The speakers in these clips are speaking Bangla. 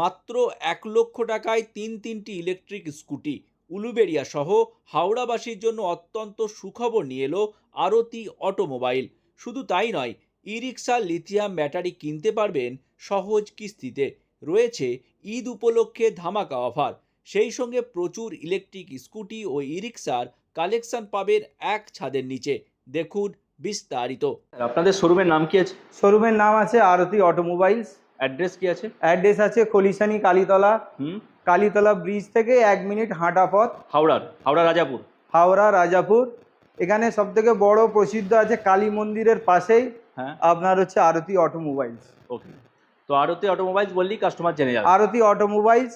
মাত্র এক লক্ষ টাকায় তিন তিনটি ইলেকট্রিক স্কুটি। উলুবেড়িয়া সহ হাওড়াবাসীর জন্য অত্যন্ত সুখবর নিয়ে এলো আরতি অটোমোবাইল। শুধু তাই নয় ই রিক্সা লিথিয়াম ব্যাটারি কিনতে পারবেন সহজ কিস্তিতে। রয়েছে ঈদ উপলক্ষে ধামাকা অফার। সেই সঙ্গে প্রচুর ইলেকট্রিক স্কুটি ও ই রিক্সার কালেকশন পাবেন এক ছাদের নিচে। দেখুন বিস্তারিত। আপনাদের শোরুমের নাম কি আছে? শোরুমের নাম আছে আরতি অটোমোবাইলস। অ্যাড্রেস কি আছে? অ্যাড্রেস আছে কলিসানি কালীতলা হুম। কালীতলা ব্রিজ থেকে এক মিনিট হাঁটা পথ। হাওড়ার হাওড়া রাজাপুর। হাওড়া রাজাপুর। এখানে সব থেকে বড় প্রসিদ্ধ আছে কালী মন্দিরের পাশেই। হ্যাঁ। আপনার হচ্ছে আরতি অটোমোবাইলস ওকে। তো আরতি অটোমোবাইলস বললেই কাস্টমার জেনে যাবে। আরতি অটোমোবাইলস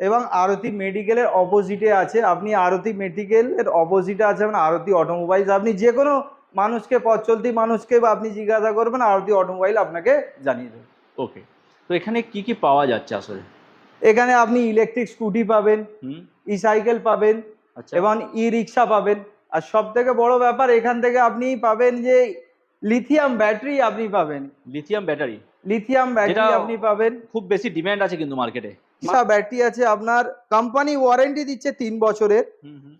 এবং আরতি মেডিকেলের অপোজিটে আছে। আপনি আরতি মেডিকেলের অপোজিটে আছে মানে আরতি অটোমোবাইলস আপনি যে কোনো মানুষকে পথ চলতি মানুষকে বা আপনি জিজ্ঞাসা করবেন আরতি অটোমোবাইল আপনাকে জানিয়ে দেবে। ওকে। এখানে কি কি পাওয়া যাচ্ছে আসলে? এখানে আপনি ইলেকট্রিক স্কুটি পাবেন ই সাইকেল পাবেন আচ্ছা। এবং ই রিক্সা পাবেন। আর সব থেকে বড় ব্যাপার এখান থেকে আপনি পাবেন যে লিথিয়াম ব্যাটারি আপনি পাবেন। লিথিয়াম ব্যাটারি লিথিয়াম ব্যাটারি আপনি পাবেন। খুব বেশি ডিমান্ড আছে কিন্তু মার্কেটে ব্যাটারি আছে আপনার কোম্পানি ওয়ারেন্টি দিচ্ছে তিন বছরের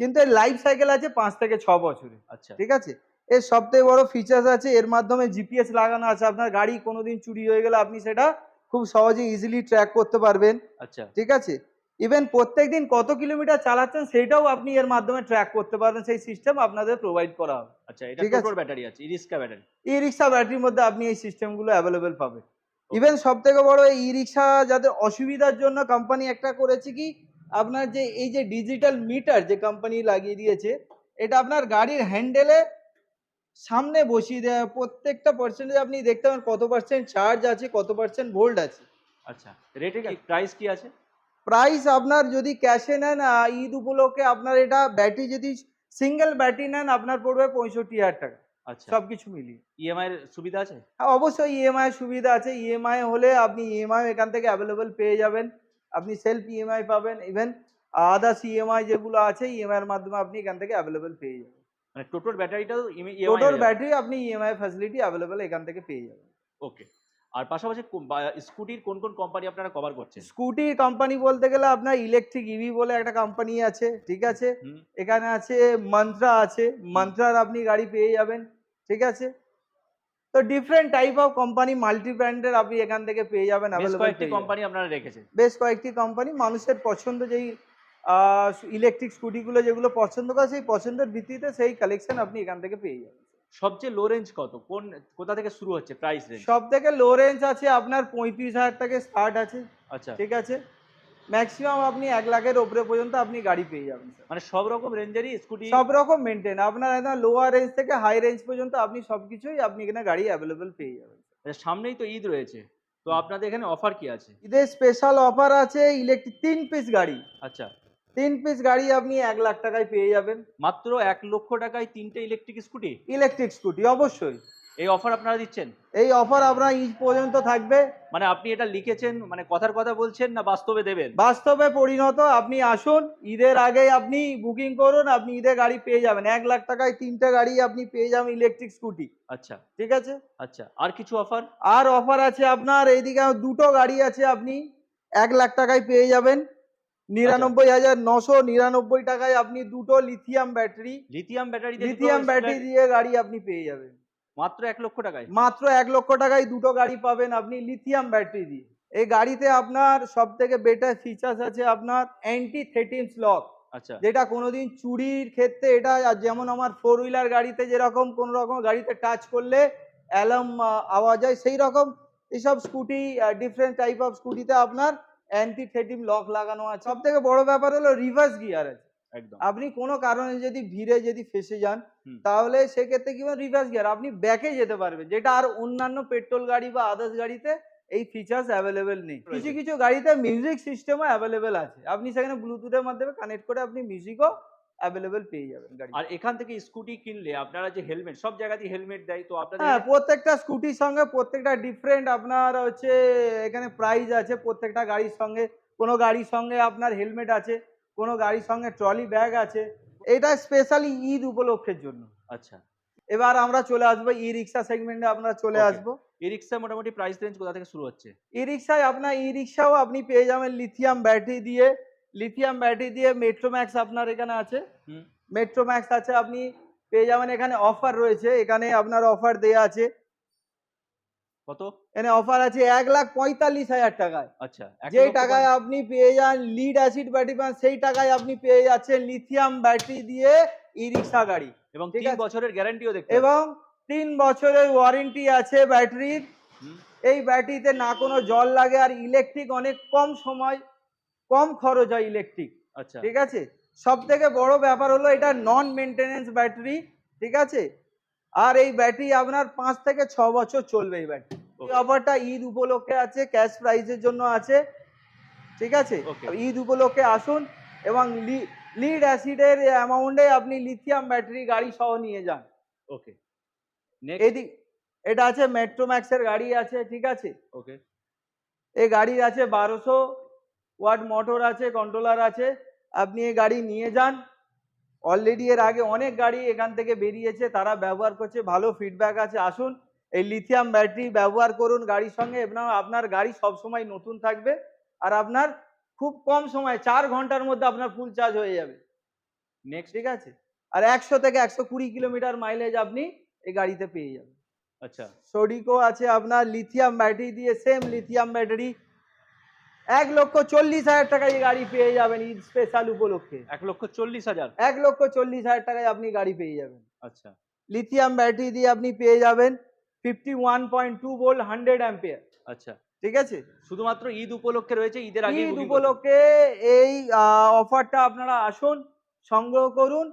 কিন্তু এর লাইফ সাইকেল আছে পাঁচ থেকে ছ বছরের। আচ্ছা। ঠিক আছে? এর সব থেকে বড় ফিচার্স আছে এর মাধ্যমে জিপিএস লাগানো আছে আপনার গাড়ি কোনোদিন চুরি হয়ে গেলে আপনি সেটা খুব সহজে ইজিলি ট্র্যাক করতে পারবেন। আচ্ছা। ঠিক আছে? ইভেন প্রত্যেকদিন কত কিলোমিটার চালাচ্ছেন সেটাও আপনি এর মাধ্যমে ট্র্যাক করতে পারবেন। সেই সিস্টেম আপনাদের প্রোভাইড করা হবে। আচ্ছা এটা ঠিক আছে। টোটোর ব্যাটারি আছে ইরিস্কা ব্যাটারি। ই রিক্সা ব্যাটারির মধ্যে আপনি এই সিস্টেমগুলো অ্যাভেলেবেল পাবেন। ইভেন সব থেকে বড় এই ই রিক্সা যাদের অসুবিধার জন্য কোম্পানি একটা করেছে কি আপনার যে এই যে ডিজিটাল মিটার যে কোম্পানি লাগিয়ে দিয়েছে এটা আপনার গাড়ির হ্যান্ডেলে সামনে বসিয়ে দেয় প্রত্যেকটা পার্সেন্টেজ আপনি দেখতে পাবেন কত পার্সেন্ট চার্জ আছে কত পার্সেন্ট ভোল্ট আছে। আচ্ছা রেটে কি প্রাইস কি আছে? প্রাইস আপনার যদি ক্যাশে নেন ঈদ উপলক্ষে আপনার এটা ব্যাটারি যদি সিঙ্গেল ব্যাটারি নেন আপনার পড়বে পঁয়ষট্টি হাজার টাকা। আচ্ছা। সব কিছু মিলিয়ে ইএমআই এর সুবিধা আছে? হ্যাঁ অবশ্যই ইএমআই সুবিধা আছে। ইএমআই হলে আপনি ইএমআই এখান থেকে অ্যাভেলেবেল পেয়ে যাবেন। আপনি সেলফ ইএমআই পাবেন। ইভেন আদার্স ইএমআই যেগুলো আছে ইএমআই এর মাধ্যমে আপনি এখান থেকে অ্যাভেলেবেল পেয়ে যাবেন। মানে টোটোর ব্যাটারিটাও টোটাল ব্যাটারি আপনি ইএমআই ফ্যাসিলিটি অ্যাভেলেবেল এখান থেকে পেয়ে যাবেন। ওকে আর পাশাপাশি স্কুটির কোন কোন কোম্পানি আপনারা কভার করছেন? স্কুটি কোম্পানি বলতে গেলে আপনার ইলেকট্রিক ইভি বলে একটা কোম্পানি আছে ঠিক আছে? এখানে আছে মন্ত্রা আছে মন্ত্রার আপনি গাড়ি পেয়ে যাবেন ঠিক আছে? তো different type of company multi ব্র্যান্ডের আপনি এখান থেকে পেয়ে যাবেন বেশ কয়েকটি কোম্পানি আপনারা রেখেছেন। বেশ কয়েকটি কোম্পানি মানুষের পছন্দ যেই ইলেকট্রিক স্কুটিগুলো যেগুলো পছন্দ করে সেই পছন্দের ভিত্তিতে সেই কালেকশন আপনি এখান থেকে পেয়ে যাবেন। সবচেয়ে লো রেঞ্জ কত? কোন কোথা থেকে শুরু হচ্ছে প্রাইস রেঞ্জ সব থেকে লো রেঞ্জ আছে আপনার পঁয়ত্রিশ হাজার থেকে স্টার্ট আছে। আচ্ছা। ঠিক আছে? ম্যাক্সিমাম আপনি এক লাখের ওপরে পর্যন্ত আপনি গাড়ি পেয়ে যাবেন মানে সব রকম রেঞ্জেরই স্কুটি সব রকম মেনটেন আপনার একদম লোয়ার রেঞ্জ থেকে হাই রেঞ্জ পর্যন্ত আপনি সব কিছুই আপনি এখানে গাড়ি অ্যাভেলেবেল পেয়ে যাবেন আচ্ছা, সামনেই তো ঈদ রয়েছে। তো আপনাদের এখানে অফার কি আছে? ঈদের স্পেশাল অফার আছে ইলেকট্রিক তিন পিস গাড়ি। আচ্ছা। তিন পিস গাড়ি আপনি এক লাখ টাকায় পেয়ে যাবেন। মাত্র এক লক্ষ টাকায় তিনটে ইলেকট্রিক স্কুটি ইলেকট্রিক স্কুটি অবশ্যই। এই অফার আপনারা দিচ্ছেন? এই অফার আপনার ঈদ পর্যন্ত থাকবে। মানে আপনি এটা লিখেছেন মানে কথার কথা বলছেন না বাস্তবে দেবেন? বাস্তবে পরিণত আপনি আসুন ঈদের আগেই আপনি বুকিং করুন আপনি ঈদের গাড়ি পেয়ে যাবেন। এক লাখ টাকায় তিনটে গাড়ি আপনি পেয়ে যাবেন ইলেকট্রিক স্কুটি আচ্ছা। ঠিক আছে? আচ্ছা আর কিছু অফার আর অফার আছে আপনার এইদিকে দুটো গাড়ি আছে আপনি এক লাখ টাকায় পেয়ে যাবেন। নিরানব্বই হাজার নশো নিরানব্বই টাকায় আপনি দুটো lithium battery lithium battery lithium battery দিয়ে গাড়ি আপনি পেয়ে যাবেন। মাত্র এক লক্ষ টাকায়? মাত্র এক লক্ষ টাকায় দুটো গাড়ি পাবেন আপনি লিথিয়াম ব্যাটারি দিয়ে। এই গাড়িতে আপনার সব থেকে বেটার ফিচার্স আছে আপনার অ্যান্টি থেটিমস লক আচ্ছা। যেটা কোনোদিন চুরির ক্ষেত্রে এটা যেমন আমার ফোর হুইলার গাড়িতে যেরকম কোন রকম গাড়িতে টাচ করলে অ্যালার্ম আওয়াজ হয় সেই রকম এইসব স্কুটি ডিফারেন্ট টাইপ অফ স্কুটিতে আপনার অ্যান্টি থেটিম লক লাগানো আছে। সব থেকে বড় ব্যাপার হলো রিভার্স গিয়ার আছে। একদম। আপনি কোনো কারণে যদি ভিড়ে যদি ফেসে যান তাহলে সেক্ষেত্রে কি রিভার্স গিয়ার আপনি ব্যাকে যেতে পারবেন। যেটা আর অন্যান্য পেট্রোল গাড়ি বা আদার্স গাড়িতে এই ফিচার্স অ্যাভেলেবেল নেই। কিছু কিছু গাড়িতে মিউজিক সিস্টেমও অ্যাভেলেবেল আছে। আপনি সেখানে ব্লুটুথের মাধ্যমে কানেক্ট করে আপনি মিউজিকও অ্যাভেলেবেল পেয়ে যাবেন গাড়ি আর এখান থেকে স্কুটি কিনলে আপনারা যে হেলমেট সব জায়গাতেই হেলমেট দেয় তো আপনাদের হ্যাঁ প্রত্যেকটা স্কুটির সঙ্গে প্রত্যেকটা ডিফারেন্ট আপনার হচ্ছে এখানে প্রাইস আছে প্রত্যেকটা গাড়ির সঙ্গে। কোনো গাড়ির সঙ্গে আপনার হেলমেট আছে কোনো গাড়ির সঙ্গে ট্রলি ব্যাগ আছে। এটা স্পেশালি ঈদ উপলক্ষের জন্য। আচ্ছা। এবার আমরা চলে আসব ই রিক্সা সেগমেন্টে আমরা চলে. আসব। ই রিক্সা মোটামুটি প্রাইস রেঞ্জ কোথা থেকে শুরু হচ্ছে? ই রিক্সায় আপনার ই রিক্সাও আপনি পেয়ে যাবেন লিথিয়াম ব্যাটারি দিয়ে। লিথিয়াম ব্যাটারি দিয়ে মেট্রোম্যাক্স আপনার এখানে আছে। মেট্রোম্যাক্স আছে আপনি পেয়ে যাবেন। এখানে অফার রয়েছে। এখানে আপনার অফার দেয়া আছে। কত? এখানে অফার আছে এক লাখ পঁয়তাল্লিশ হাজার টাকায়। আচ্ছা যেই টাকায় আপনি পেয়ে যান লিড অ্যাসিড ব্যাটারি পান সেই টাকায় আপনি পেয়ে যাচ্ছেন লিথিয়াম ব্যাটারি দিয়ে ই রিক্সা গাড়ি। এবং তিন। বছরের গ্যারান্টিও দেখতে এবং তিন বছরের ওয়ারেন্টি আছে ব্যাটারির এই ব্যাটারিতে না কোনো জল লাগে আর ইলেকট্রিক অনেক কম সময় কম খরচ হয় ইলেকট্রিক আচ্ছা। ঠিক আছে? সব থেকে বড় ব্যাপার হলো এটা নন মেনটেনেন্স ব্যাটারি ঠিক আছে? আর এই ব্যাটারি আপনার পাঁচ থেকে ছ বছর চলবে এই ব্যাটারি অফারটা ঈদ উপলক্ষে আছে ক্যাশ প্রাইজের জন্য আছে ঠিক আছে? ঈদ উপলক্ষে আসুন এবং লিড অ্যাসিডের অ্যামাউন্টে আপনি লিথিয়াম ব্যাটারি গাড়ি সহ নিয়ে যান। ওকে এদিক এটা আছে মেট্রোম্যাক্সের গাড়ি আছে ঠিক আছে? ওকে এই গাড়ির আছে বারোশো ওয়াট মোটর আছে কন্ট্রোলার আছে আপনি এই গাড়ি নিয়ে যান। অলরেডি এর আগে অনেক গাড়ি এখান থেকে বেরিয়েছে তারা ব্যবহার করছে ভালো ফিডব্যাক আছে। আসুন এই লিথিয়াম ব্যাটারি ব্যবহার করুন গাড়ির সঙ্গে এবং আপনার গাড়ি সব সময় নতুন থাকবে আর আপনার খুব কম সময় চার ঘণ্টার মধ্যে আপনার ফুল চার্জ হয়ে যাবে। নেক্সট ঠিক আছে? আর একশো থেকে একশো কুড়ি কিলোমিটার মাইলেজ আপনি এই গাড়িতে পেয়ে যাবেন। আচ্ছা। সোডিকো আছে আপনার লিথিয়াম ব্যাটারি দিয়ে সেম লিথিয়াম ব্যাটারি এক লক্ষ চল্লিশ হাজার টাকায় গাড়ি পেয়ে যাবেন ঈদ স্পেশাল উপলক্ষে। এক লক্ষ চল্লিশ হাজার? এক লক্ষ চল্লিশ হাজার টাকায় আপনি গাড়ি পেয়ে যাবেন। আচ্ছা। লিথিয়াম ব্যাটারি দিয়ে আপনি পেয়ে যাবেন fifty one point two volt hundred ampere আচ্ছা। ঠিক আছে? শুধুমাত্র ঈদ উপলক্ষে রয়েছে ঈদের আগে ঈদ উপলক্ষে এই অফারটা আপনারা আসুন সংগ্রহ করুন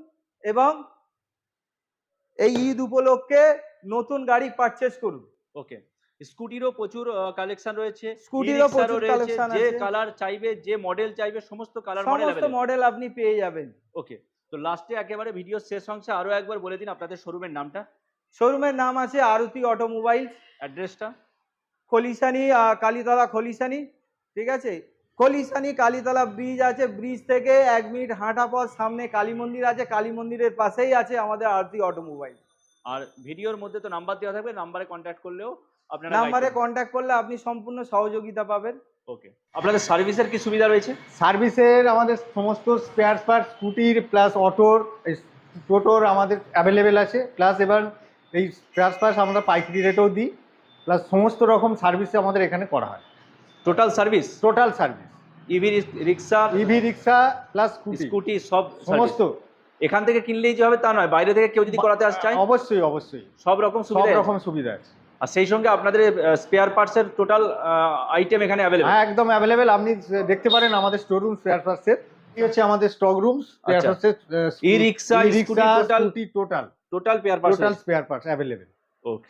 এবং এই ঈদ উপলক্ষে নতুন গাড়ি পারচেস করুন। ওকে স্কুটিরও প্রচুর কালেকশন রয়েছে। স্কুটিরও প্রচুর কালেকশন যে কালার চাইবে যে মডেল চাইবে সমস্ত কালার মডেল সমস্ত মডেল আপনি পেয়ে যাবেন। ওকে তো লাস্টে একেবারে ভিডিও শেষ অংশে আরও একবার বলে দিন আপনাদের শোরুমের নামটা। শোরুমের নাম আছে আরতি অটোমোবাইল অ্যাড্রেসটা খলিশানি আহ, কালীতলা খলিশানি ঠিক আছে? খলিশানি কালীতলা ব্রিজ আছে। ব্রিজ থেকে এক মিনিট হাঁটা পথ সামনে কালী মন্দির আছে। কালী মন্দিরের পাশেই আছে আমাদের আরতি অটোমোবাইল আর ভিডিওর মধ্যে তো নাম্বার দেওয়া থাকবে নাম্বারে কন্ট্যাক্ট করলেও আপনারা নাম্বারে কন্ট্যাক্ট করলে আপনি সম্পূর্ণ সহযোগিতা পাবেন। ওকে আপনাদের সার্ভিসের কি সুবিধা রয়েছে? সার্ভিসের আমাদের সমস্ত স্পেয়ার পার্ট স্কুটির প্লাস অটোর এই টোটোর আমাদের অ্যাভেলেবেল আছে। প্লাস এবার এই স্পেয়ার পার্টস আমরা পাইকারি রেটেও দিই। প্লাস সমস্ত রকম সার্ভিস আমাদের এখানে করা হয়। Total service total service EV rickshaw EV rickshaw plus scooty সব সমস্ত। এখান থেকে কিনলেই যে হবে তা নয় বাইরে থেকে কেউ যদি করাতে আসতে চায় অবশ্যই অবশ্যই। সব রকম সুবিধা সব রকম সুবিধা আছে। আর সেই সঙ্গে আপনাদের স্পেয়ার পার্টসের টোটাল আইটেম এখানে অ্যাভেলেবল হ্যাঁ একদম অ্যাভেলেবেল আপনি দেখতে পারেন আমাদের স্টোর রুম স্পেয়ার পার্টসের এই হচ্ছে আমাদের stock room spare. পার্টসের e rickshaw, scooty, total total spare parts total spare parts available okay